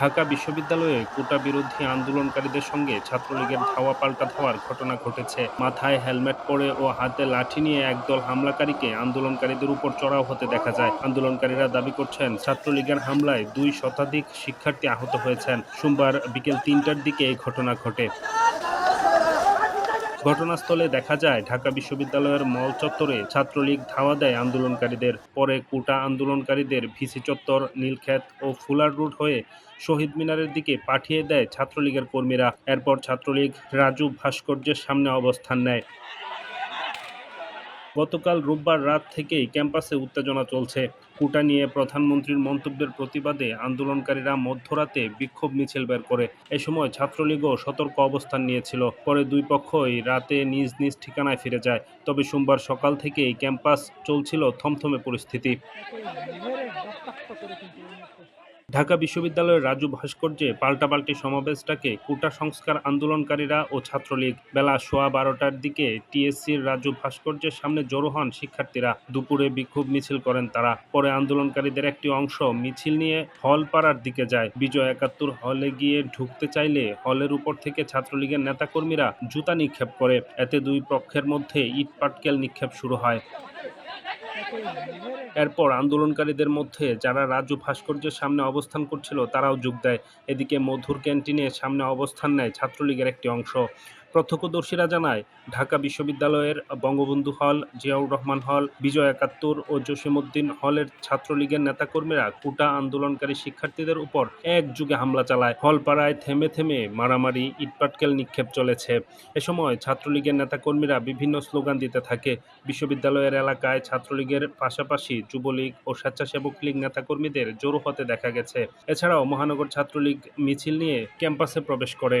ঢাকা বিশ্ববিদ্যালয়ে কোটা বিরোধী আন্দোলনকারীদের সঙ্গে ছাত্রলীগের ধাওয়া পাল্টা ধাওয়ার ঘটনা ঘটেছে। মাথায় হেলমেট পরে ও হাতে লাঠি নিয়ে একদল হামলাকারীকে আন্দোলনকারীদের উপর চড়াও হতে দেখা যায়। আন্দোলনকারীরা দাবি করছেন, ছাত্রলীগের হামলায় দুই শতাধিক শিক্ষার্থী আহত হয়েছেন। সোমবার বিকেল তিনটার দিকে এই ঘটনা ঘটে। ঘটনাস্থলে দেখা যায়, ঢাকা বিশ্ববিদ্যালয়ের মল চত্বরে ছাত্রলীগ ধাওয়া দেয় আন্দোলনকারীদের। পরে কোটা আন্দোলনকারীদের ভিসি চত্বর, নীলক্ষেত ও ফুলার রুট হয়ে শহীদ মিনারের দিকে পাঠিয়ে দেয় ছাত্রলীগের কর্মীরা। এরপর ছাত্রলীগ রাজু ভাস্কর্যের সামনে অবস্থান নেয়। গতকাল রোববার রাত থেকেই ক্যাম্পাসে উত্তেজনা চলছে। কোটা নিয়ে প্রধানমন্ত্রীর মন্তব্যের প্রতিবাদে আন্দোলনকারীরা মধ্যরাতে বিক্ষোভ মিছিল বের করে। এ সময় ছাত্রলীগও সতর্ক অবস্থান নিয়েছিল। পরে দুই পক্ষই রাতে নিজ নিজ ঠিকানায় ফিরে যায়। তবে সোমবার সকাল থেকেই ক্যাম্পাস চলছিল থমথমে পরিস্থিতি। ঢাকা বিশ্ববিদ্যালয়ের রাজু ভাস্কর্যে পাল্টাপাল্টি সমাবেশটাকে কোটা সংস্কার আন্দোলনকারীরা ও ছাত্রলীগ। বেলা সোয়া বারোটার দিকে টিএসসির রাজু ভাস্কর্যের সামনে জড়ো হন শিক্ষার্থীরা। দুপুরে বিক্ষোভ মিছিল করেন তারা। পরে আন্দোলনকারীদের একটি অংশ মিছিল নিয়ে হল পাড়ার দিকে যায়। বিজয় একাত্তর হলে গিয়ে ঢুকতে চাইলে হলের উপর থেকে ছাত্রলীগের নেতাকর্মীরা জুতা নিক্ষেপ করে। এতে দুই পক্ষের মধ্যে ইট পাটকেল নিক্ষেপ শুরু হয়। এরপর আন্দোলনকারীদের মধ্যে যারা রাজু ভাস্কর্যের সামনে অবস্থান করছিল, তারাও যোগ দেয়। এদিকে মধুর ক্যান্টিনের সামনে অবস্থান নেয় ছাত্রলীগের একটি অংশ। প্রত্যক্ষদর্শীরা জানায়, ঢাকা বিশ্ববিদ্যালয়ের বঙ্গবন্ধু হল, জিয়াউর রহমান হল, বিজয় একাত্তর ও জসিমউদ্দিন হলের ছাত্রলীগের নেতাকর্মীরা কোটা আন্দোলনকারী শিক্ষার্থীদের উপর একযুগে হামলা চালায়। হলপাড়ায় থেমে থেমে মারামারি, ইটপাটকেল নিক্ষেপ চলেছে। এ সময় ছাত্রলীগের নেতাকর্মীরা বিভিন্ন স্লোগান দিতে থাকে। বিশ্ববিদ্যালয়ের এলাকায় ছাত্রলীগের পাশাপাশি যুবলীগ ও স্বেচ্ছাসেবক লীগ নেতাকর্মীদের জড়ো হতে দেখা গেছে। এছাড়াও মহানগর ছাত্রলীগ মিছিল নিয়ে ক্যাম্পাসে প্রবেশ করে।